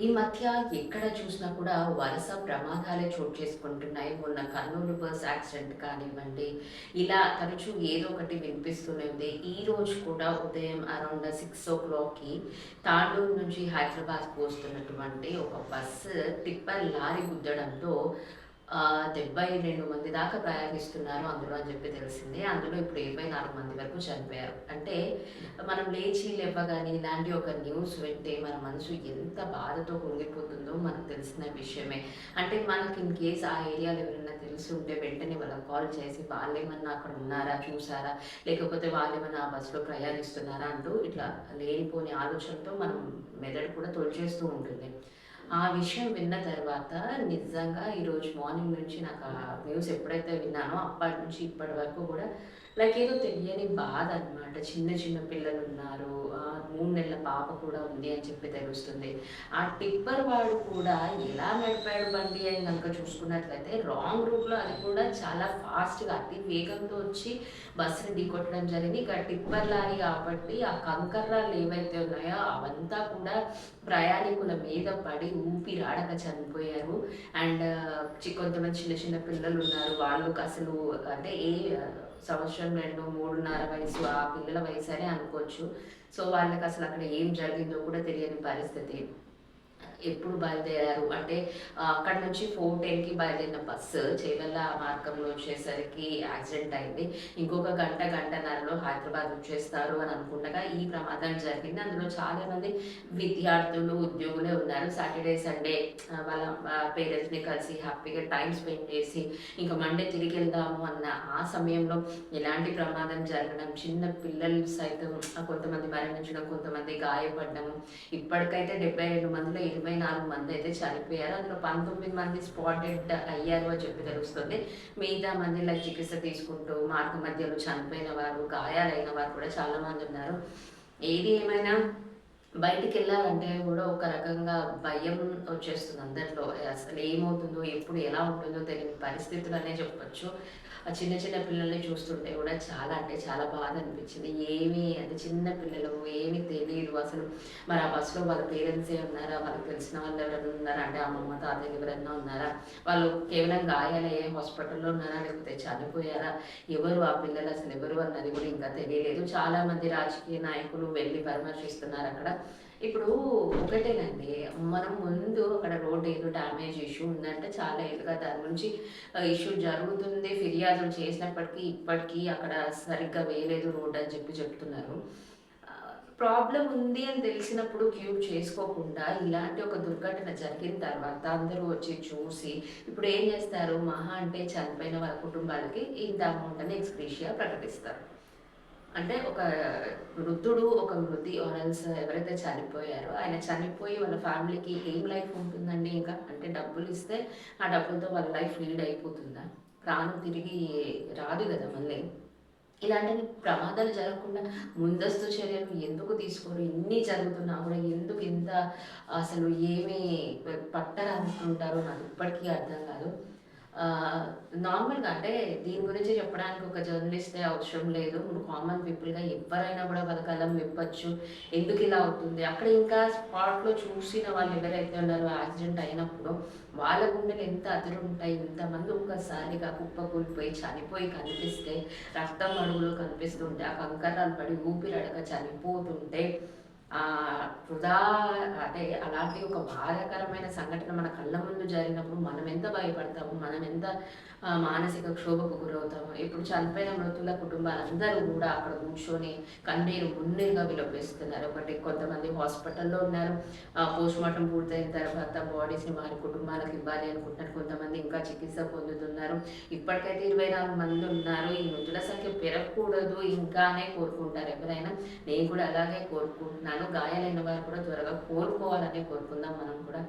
ఈ మధ్య ఎక్కడ చూసినా కూడా వరుస ప్రమాదాలే చోటు చేసుకుంటున్నాయి. మొన్న కర్నూలు బస్ యాక్సిడెంట్ కానివ్వండి ఇలా తరచూ ఏదో ఒకటి వినిపిస్తూనే ఈ రోజు కూడా ఉదయం అరౌండ్ సిక్స్ ఓ క్లాక్కి తాండూరు నుంచి హైదరాబాద్కు వస్తున్నటువంటి ఒక బస్సు టిప్పర్ లారీ గుద్దడంతో డెబ్బై రెండు మంది దాకా ప్రయాణిస్తున్నారు. అందులో అని చెప్పి తెలిసింది. అందులో ఇప్పుడు ఇరవై నాలుగు మంది వరకు చనిపోయారు. అంటే మనం లేచి లేవగానే ఇలాంటి ఒక న్యూస్ వింటే మన మనసు ఎంత బాధతో కుంగిపోతుందో మనకు తెలిసిన విషయమే. అంటే మనకి ఇన్ కేస్ ఆ ఏరియాలో ఎవరైనా తెలిసి ఉంటే వెంటనే వాళ్ళకి కాల్ చేసి వాళ్ళు ఏమన్నా అక్కడ ఉన్నారా చూసారా? లేకపోతే వాళ్ళు ఏమన్నా ఆ బస్సులో ప్రయాణిస్తున్నారా అంటూ ఇట్లా లేనిపోని ఆలోచనతో మనం మెదడు కూడా తొలిచేస్తూ ఉంటుంది. ఆ విషయం విన్న తర్వాత నిజంగా ఈరోజు మార్నింగ్ నుంచి నాకు ఆ న్యూస్ ఎప్పుడైతే విన్నానో అప్పటి నుంచి ఇప్పటి వరకు కూడా నాకు ఏదో తెలియని బాధ అనమాట చిన్న చిన్న పిల్లలు ఉన్నారు. ఆ, మూడు నెలల పాప కూడా ఉంది అని చెప్పి తెలుస్తుంది. ఆ టిప్పర్ వాడు కూడా ఎలా నడిపాడు బండి అని కనుక చూసుకున్నట్లయితే రాంగ్ రూట్లో అది కూడా చాలా ఫాస్ట్గా అతి వేగంతో వచ్చి బస్సుని ఢీకొట్టడం జరిగింది. ఇక టిప్పర్ లారీ కాబట్టి ఆ కంకర్రాలు ఏవైతే ఉన్నాయో అవంతా కూడా ప్రయాణికుల మీద పడి ఊపిరాడక చనిపోయారు. అండ్ కొంతమంది చిన్న చిన్న పిల్లలు ఉన్నారు వాళ్ళకి అసలు అంటే ఏ సంవత్సరం రెండు మూడున్నర వయసు ఆ పిల్లల వయసు అని అనుకోవచ్చు. సో వాళ్ళకి అసలు అక్కడ ఏం జరిగిందో కూడా తెలియని పరిస్థితి. ఎప్పుడు బయలుదేరారు? అంటే అక్కడ నుంచి ఫోర్ టెన్కి బయలుదేరిన బస్సు చేవెళ్ళ మార్గంలో వచ్చేసరికి యాక్సిడెంట్ అయింది. ఇంకొక గంట గంటన్నరలో హైదరాబాద్ వచ్చేస్తారు అని అనుకుండగా ఈ ప్రమాదం జరిగింది. అందులో చాలామంది విద్యార్థులు ఉద్యోగులే ఉన్నారు. సాటర్డే సండే వాళ్ళ పేరెంట్స్ని కలిసి హ్యాపీగా టైం స్పెండ్ చేసి ఇంకా మండే తిరిగి వెళ్దాము అన్న ఆ సమయంలో ఎలాంటి ప్రమాదం జరగడం చిన్న పిల్లలు సైతం కొంతమంది మరణించడం కొంతమంది గాయపడడం ఇప్పటికైతే డెబ్బై రెండు మందిలో ఇరవై నాలుగు మంది అయితే చనిపోయారు. అందులో పంతొమ్మిది మంది స్పాటెడ్ అయ్యారు అని చెప్పి తెలుస్తుంది. మిగతా మంది ఇలా చికిత్స తీసుకుంటూ మార్గ మధ్యలో చనిపోయిన వారు గాయాలైన వారు కూడా చాలా మంది ఉన్నారు. ఏది ఏమైనా బయటికి వెళ్ళాలంటే కూడా ఒక రకంగా భయం వచ్చేస్తుంది అందరిలో. అసలు ఏమవుతుందో ఎప్పుడు ఎలా ఉంటుందో తెలియని పరిస్థితులు అనే చెప్పొచ్చు. ఆ చిన్న చిన్న పిల్లల్ని చూస్తుంటే కూడా చాలా అంటే చాలా బాధ అనిపించింది. ఏమీ అంటే చిన్న పిల్లలు ఏమీ తెలియదు. అసలు మరి ఆ బస్సులో వాళ్ళ పేరెంట్సే ఉన్నారా వాళ్ళకి తెలిసిన వాళ్ళు ఎవరైనా ఉన్నారా? అంటే అమ్మమ్మ తాతయ్య ఎవరైనా ఉన్నారా? వాళ్ళు కేవలం గాయాలయ్యే హాస్పిటల్లో ఉన్నారా? లేకపోతే చనిపోయారా? ఎవరు ఆ పిల్లలు? అసలు ఎవరు అన్నది కూడా ఇంకా తెలియలేదు. చాలామంది రాజకీయ నాయకులు వెళ్ళి పరామర్శిస్తున్నారు అక్కడ. ఇప్పుడు ఒకటేనండి మనం ముందు అక్కడ రోడ్ ఏదో డ్యామేజ్ ఇష్యూ ఉందంటే చాలా ఏళ్ళుగా దాని గురించి ఇష్యూ జరుగుతుంది ఫిర్యాదులు చేసినప్పటికీ ఇప్పటికీ అక్కడ సరిగ్గా వేయలేదు రోడ్ అని చెప్పి చెప్తున్నారు. ప్రాబ్లం ఉంది అని తెలిసినప్పుడు క్యూ చేసుకోకుండా ఇలాంటి ఒక దుర్ఘటన జరిగిన తర్వాత అందరూ వచ్చి చూసి ఇప్పుడు ఏం చేస్తారు? మహా అంటే చనిపోయిన వాళ్ళ కుటుంబాలకి ఇంత అమౌంట్ అని ఎక్స్క్రీషియా ప్రకటిస్తారు. అంటే ఒక వృద్ధుడు ఒక వృద్ధి ఆనల్స్ ఎవరైతే చనిపోయారో ఆయన చనిపోయి వాళ్ళ ఫ్యామిలీకి ఏం లైఫ్ ఉంటుందండి? ఇంకా అంటే డబ్బులు ఇస్తే ఆ డబ్బులతో వాళ్ళ లైఫ్ లీడ్ అయిపోతుందా? ప్రాణం తిరిగి రాదు కదా మళ్ళీ. ఇలాంటి ప్రమాదాలు జరగకుండా ముందస్తు చర్యలు ఎందుకు తీసుకోరు? ఎన్ని జరుగుతున్నా కూడా ఎందుకు ఇంత అసలు ఏమి పట్టరు అనుకుంటారో నాకు ఇప్పటికీ అర్థం కాదు. నార్మల్గా అంటే దీని గురించి చెప్పడానికి ఒక జర్నలిస్టే అవసరం లేదు. కామన్ పీపుల్గా ఎవరైనా కూడా బతకాలం విప్పచ్చు. ఎందుకు ఇలా అవుతుంది? అక్కడ ఇంకా స్పాట్లో చూసిన వాళ్ళు ఎవరైతే ఉన్నారో యాక్సిడెంట్ అయినప్పుడు వాళ్ళ గుండెలు ఎంత అదురు ఉంటాయి ఇంతమంది ఒక్కసారిగా కుప్ప కూలిపోయి చనిపోయి కనిపిస్తే రక్తం అడుగులో కనిపిస్తుంటే ఆ కంకరాలు పడి ఊపిరడక చనిపోతుంటే వృధా అంటే అలాంటి ఒక బాధాకరమైన సంఘటన మన కళ్ళ ముందు జరిగినప్పుడు మనం ఎంత భయపడతాము మనం ఎంత మానసిక క్షోభకు గురవుతాము ఇప్పుడు చనిపోయిన మృతుల కుటుంబాలందరూ కూడా అక్కడ కూర్చొని కన్నీరు మున్నీరుగా విలపిస్తున్నారు. ఒకటి కొంతమంది హాస్పిటల్లో ఉన్నారు. పోస్ట్ మార్టం పూర్తయిన తర్వాత బాడీస్ని వారి కుటుంబాలకు ఇవ్వాలి అనుకుంటున్నారు. కొంతమంది ఇంకా చికిత్స పొందుతున్నారు. ఇప్పటికైతే ఇరవై నాలుగు మంది ఉన్నారు. ఈ మృతుల సంఖ్య పెరగకూడదు ఇంకానే కోరుకుంటారు. ఎవరైనా నేను కూడా అలాగే కోరుకుంటున్నాను. గాయాలైన వారు కూడా త్వరగా కోలుకోవాలని కోరుకుందాం మనం కూడా.